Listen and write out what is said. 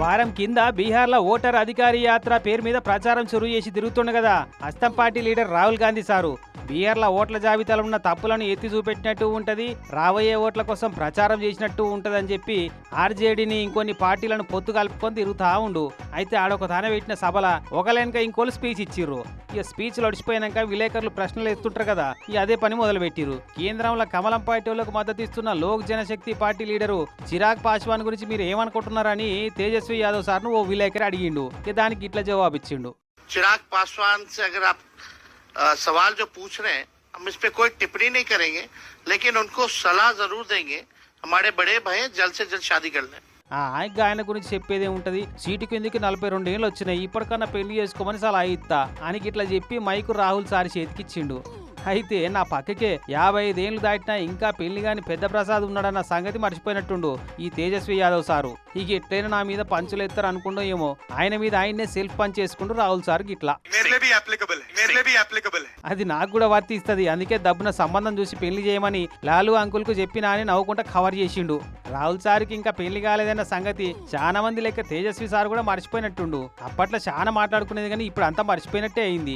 వారం కింద బీహార్లో ఓటర్ అధికారి యాత్ర పేరు మీద ప్రచారం చురువు చేసి తిరుగుతుండ కదా అస్తం party leader Rahul Gandhi sir. బీహార్లో ఓట్ల జాబితాలో ఉన్న తప్పులను ఎత్తి చూపెట్టినట్టు ఉంటది రాబోయే ఓట్ల కోసం ప్రచారం చేసినట్టు ఉంటదని చెప్పి ఆర్జేడీని ఇంకొన్ని పార్టీలను పొత్తు కలుపుకొని తిరుగుతా ఉండు అయితే ఆడొక తాన పెట్టిన సభల ఒకలేనక ఇంకోళ్ళు స్పీచ్ ఇచ్చిర్రు ఇక స్పీచ్ ఒడిచిపోయినాక విలేకరులు ప్రశ్నలు ఎత్తుంటారు కదా ఇక అదే పని మొదలు పెట్టిరు కేంద్రంలో కమలం పార్టీ వాళ్ళకు మద్దతు ఇస్తున్న లోక్ జనశక్తి పార్టీ లీడరు చిరాగ్ పాస్వాన్ గురించి మీరు ఏమనుకుంటున్నారని తేజస్వి యాదవ్ సార్ను ఓ విలేకరి అడిగిండు ఇక దానికి ఇట్లా జవాబు ఇచ్చిండు चिराग पासवान से अगर आप अ, सवाल जो पूछ रहे हैं हम इस पे कोई टिप्पणी नहीं करेंगे लेकिन उनको सलाह जरूर देंगे हमारे बड़े भाई हैं, जल्द से जल्द शादी कर लें ఆ ఇంకా ఆయన గురించి చెప్పేదే ఉంటది సీటు కిందికి నలభై రెండు ఏళ్ళు వచ్చినాయి ఇప్పటికన్నా పెళ్లి చేసుకోమని సలహా ఇస్తా అని ఇట్లా చెప్పి మైకు రాహుల్ సారి చేతికిచ్చిండు అయితే నా పక్కకే యాభై ఐదేళ్ళు దాటినా ఇంకా పెళ్ళి గాని పెద్ద ప్రసాద్ ఉన్నాడన్న సంగతి మర్చిపోయినట్టుండు ఈ తేజస్వి యాదవ్ సారు. ఇక ఎట్లయినా నా మీద పంచులేస్తారు అనుకుండో ఏమో. ఆయన మీద ఆయన్నే సెల్ఫ్ పంచ్ చేసుకుంటూ రాహుల్ సార్ ఇట్లా అది నాకు కూడా వర్తిస్తుంది అందుకే దబ్బున సంబంధం చూసి పెళ్ళి చేయమని లాలు అంకుల్కు చెప్పినా అని నవ్వుకుంటా కవర్ చేసిండు. రాహుల్ సార్కి ఇంకా పెళ్ళి కాలేదన్న సంగతి చాలా మంది లెక్క తేజస్వి సార్ కూడా మర్చిపోయినట్టుండు. అప్పట్లో చాలా మాట్లాడుకునేది కానీ ఇప్పుడు అంతా మర్చిపోయినట్టే అయింది.